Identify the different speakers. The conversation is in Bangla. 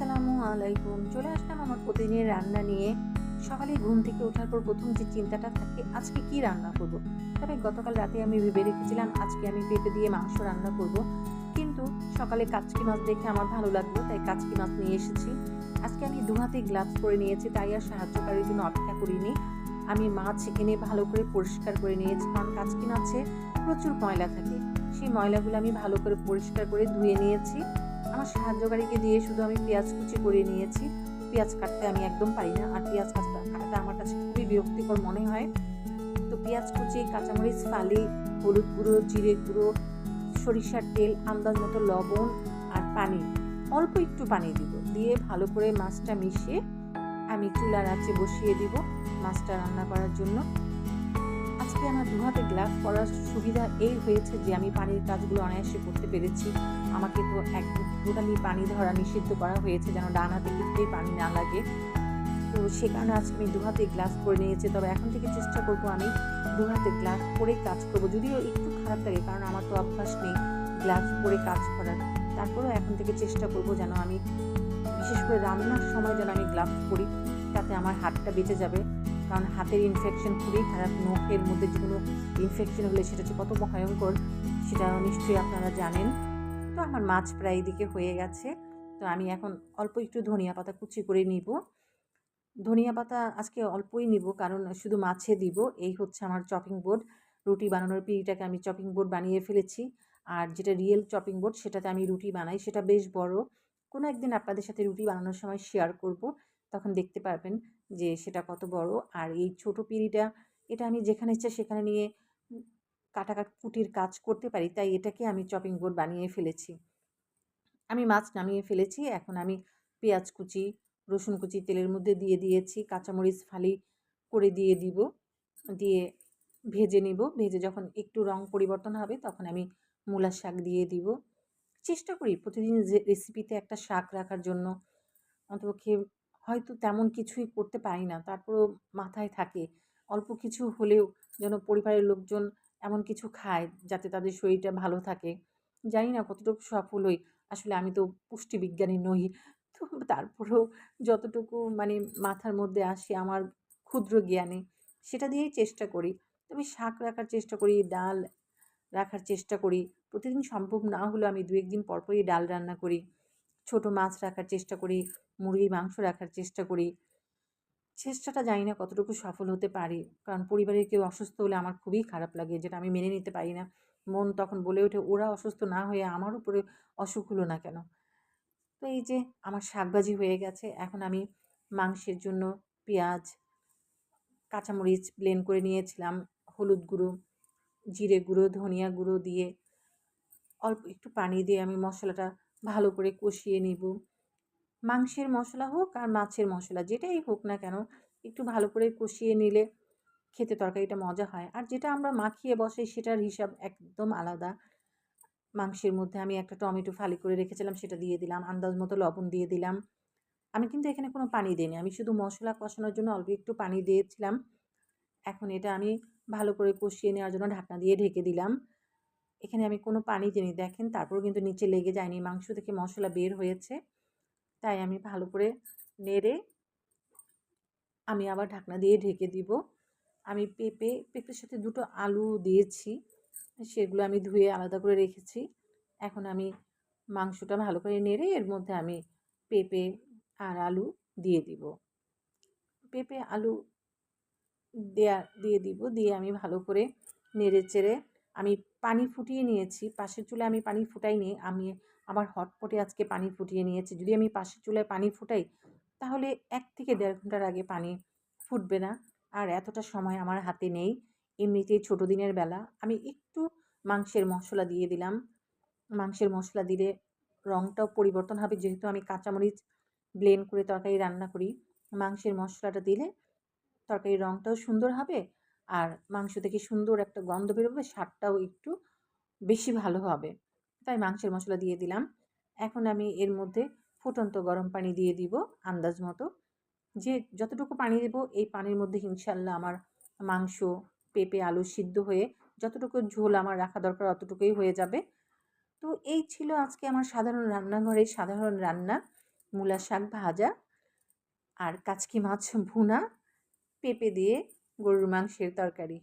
Speaker 1: আসসালামু আলাইকুম। চলে আসলাম আমার প্রতিদিনের রান্না নিয়ে। সকালে ঘুম থেকে ওঠার পর প্রথম যে চিন্তাটা থাকে, আজকে কি রান্না করব। তবে গতকাল রাতে আমি ভেবে রেখেছিলাম, আজকে আমি পেঁপে দিয়ে মাংস রান্না করব। কিন্তু সকালে কাচকি মাছ দেখে আমার ভালো লাগল, তাই কাচকি মাছ নিয়ে এসেছি। আজকে আমি দু হাতে গ্লাভস করে নিয়েছি, তাই আর সাহায্যকারীর জন্য অপেক্ষা করিনি। আমি মাছ এনে ভালো করে পরিষ্কার করে নিয়েছি, কারণ কাচকি মাছে প্রচুর ময়লা থাকে। সেই ময়লাগুলো আমি ভালো করে পরিষ্কার করে ধুয়ে নিয়েছি। আমার সাহায্যকারীকে দিয়ে শুধু আমি পেঁয়াজ কুচি করে নিয়েছি। পেঁয়াজ কাটতে আমি একদম পারি না, আর পেঁয়াজ কাটতে কাটাটা আমার কাছে খুবই বিরক্তিকর মনে হয়। তো পেঁয়াজ কুচি, কাঁচামরিচ, ফালি, হলুদ গুঁড়ো, জিরে গুঁড়ো, সরিষার তেল, আন্দাজ মতো লবণ আর পানি, অল্প একটু পানি দিব। দিয়ে ভালো করে মাছটা মিশিয়ে আমি চুলার আঁচে বসিয়ে দিব মাছটা রান্না করার জন্য। আজকে আমার দু হাতে গ্লাস করার সুবিধা এই হয়েছে যে আমি পানির কাজগুলো অনায়াসে করতে পেরেছি। আমাকে তো এক টোটালি পানি ধরা নিষিদ্ধ করা হয়েছে যেন ডান হাতে কিছুতেই পানি না লাগে। তো সে কারণে আজকে আমি দু হাতে গ্লাস করে নিয়েছি। তবে এখন থেকে চেষ্টা করব আমি দু হাতে গ্লাস পরে কাজ করব। যদিও একটু খারাপ লাগে কারণ আমার তো অভ্যাস নেই গ্লাস পরে কাজ করার। তারপরেও এখন থেকে চেষ্টা করব যেন আমি বিশেষ করে রান্নার সময় যেন আমি গ্লাভস পরি, তাতে আমার হাতটা বেঁচে যাবে। কারণ হাতের ইনফেকশন খুবই খারাপ, নখের মধ্যে যে কোনো ইনফেকশন হলে সেটা হচ্ছে কত ভয়ঙ্কর, সেটা নিশ্চয়ই আপনারা জানেন। তো আমার মাছ প্রায় এদিকে হয়ে গেছে। তো আমি এখন অল্প একটু ধনিয়া পাতা কুচি করে নিব। ধনিয়া পাতা আজকে অল্পই নিব, কারণ শুধু মাছে দিব। এই হচ্ছে আমার চপিং বোর্ড রুটি বানানোর পিঁড়িটাকে আমি চপিং বোর্ড বানিয়ে ফেলেছি। আর যেটা রিয়েল চপিং বোর্ড সেটাতে আমি রুটি বানাই। সেটা বেশ বড়। কোনো একদিন আপনাদের সাথে রুটি বানানোর সময় শেয়ার করব। তখন দেখতে পারবেন যে সেটা কত বড়। আর এই ছোট পিঁড়িটা, এটা আমি যেখানে ইচ্ছা সেখানে নিয়ে কাটাকাট কুটির কাজ করতে পারি, তাই এটাকে আমি চপিং বোর্ড বানিয়ে ফেলেছি। আমি মাছ নামিয়ে ফেলেছি, এখন আমি পেঁয়াজ কুচি, রসুন কুচি তেলের মধ্যে দিয়ে দিয়েছি, কাঁচামরিচ ফালি করে দিয়ে দিব, দিয়ে ভেজে নিব। ভেজে যখন একটু রং পরিবর্তন হবে তখন আমি মূলা শাক দিয়ে দিব। চেষ্টা করি প্রতিদিন রেসিপিতে একটা শাক রাখার জন্য, অন্তপক্ষে হয়তো তেমন কিছুই করতে পারি না। তারপরেও মাথায় থাকে, অল্প কিছু হলেও যেন পরিবারের লোকজন এমন কিছু খায় যাতে তাদের শরীরটা ভালো থাকে। জানি না কতটুকু সফল হই, আসলে আমি তো পুষ্টিবিজ্ঞানী নই। তো তারপরেও যতটুকু মানে মাথার মধ্যে আসে আমার ক্ষুদ্র জ্ঞানে, সেটা দিয়েই চেষ্টা করি। আমি শাক রাখার চেষ্টা করি, ডাল রাখার চেষ্টা করি। প্রতিদিন সম্ভব না হলেও আমি দু একদিন পরপরই ডাল রান্না করি। ছোট মাছ রাখার চেষ্টা করি, মুরগির মাংস রাখার চেষ্টা করি। চেষ্টাটা জানি না কতটুকু সফল হতে পারি। কারণ পরিবারের কেউ অসুস্থ হলে আমার খুবই খারাপ লাগে যেটা আমি মেনে নিতে পারি না। মন তখন বলে ওঠে, ওরা অসুস্থ না হয়ে আমার উপরে অসুখ হলো না কেন? তো এই যে আমার শাকভাজি হয়ে গেছে, এখন আমি মাংসের জন্য পেঁয়াজ, কাঁচামরিচ ব্লেন্ড করে নিয়েছিলাম, হলুদ গুঁড়ো, জিরে গুঁড়ো, ধনিয়া গুঁড়ো দিয়ে। অল্প একটু পানি দিয়ে আমি মশলাটা ভালো করে কষিয়ে নিব। মাংসের মশলা হোক আর মাছের মশলা, যেটাই হোক না কেন, একটু ভালো করে কষিয়ে নিলে খেতে তরকারিটা মজা হয়। আর যেটা আমরা মাখিয়ে বসে সেটার হিসাব একদম আলাদা। মাংসের মধ্যে আমি একটা টমেটো ফালি করে রেখেছিলাম, সেটা দিয়ে দিলাম। আন্দাজ মতো লবণ দিয়ে দিলাম। আমি কিন্তু এখানে কোনো পানি দিইনি। আমি শুধু মশলা কষানোর জন্য অল্প একটু পানি দিয়েছিলাম। এখন এটা আমি ভালো করে কষিয়ে নেওয়ার জন্য ঢাকনা দিয়ে ঢেকে দিলাম। এখানে আমি কোনো পানি দিইনি। দেখেন, তারপরও কিন্তু নিচে লেগে যায়নি। মাংস থেকে মশলা বের হয়েছে। তাই আমি ভালো করে নেড়ে আমি আবার ঢাকনা দিয়ে ঢেকে দিব। আমি পেঁপে, পেঁপের সাথে দুটো আলু দিয়েছি। সেগুলো আমি ধুয়ে আলাদা করে রেখেছি। এখন আমি মাংসটা ভালো করে নেড়ে এর মধ্যে আমি পেঁপে আর আলু দিয়ে দিব। পেঁপে, আলু দেয়া, দিয়ে দিব। দিয়ে আমি ভালো করে নেড়ে চেড়ে আমি পানি ফুটিয়ে নিয়েছি। পাশের চুলে আমি পানি ফুটাইনি। আমি আমার হটপটে আজকে পানি ফুটিয়ে নিয়েছি। যদি আমি পাশের চুলায় পানি ফুটাই, তাহলে এক থেকে দেড় ঘণ্টার আগে পানি ফুটবে না। আর এতটা সময় আমার হাতে নেই। এমনিতেই ছোটো দিনের বেলা। আমি একটু মাংসের মশলা দিয়ে দিলাম। মাংসের মশলা দিলে রঙটাও পরিবর্তন হবে। যেহেতু আমি কাঁচামরিচ ব্লেন্ড করে তরকারি রান্না করি, মাংসের মশলাটা দিলে তরকারির রঙটাও সুন্দর হবে। আর মাংস থেকে সুন্দর একটা গন্ধ বেরোবে, স্বাদটাও একটু বেশি ভালো হবে। তাই মাংসের মশলা দিয়ে দিলাম। এখন আমি এর মধ্যে ফুটন্ত গরম পানি দিয়ে দিব আন্দাজ মতো। যে যতটুকু পানি দেব, এই পানির মধ্যে ইনশাল্লাহ আমার মাংস, পেঁপে, আলু সিদ্ধ হয়ে যতটুকু ঝোল আমার রাখা দরকার অতটুকুই হয়ে যাবে। তো এই ছিল আজকে আমার সাধারণ রান্নাঘরের সাধারণ রান্না। মূলা শাক ভাজা আর কাচকি মাছ ভুনা। পেঁপে দিয়ে গরুর মাংসের তরকারি।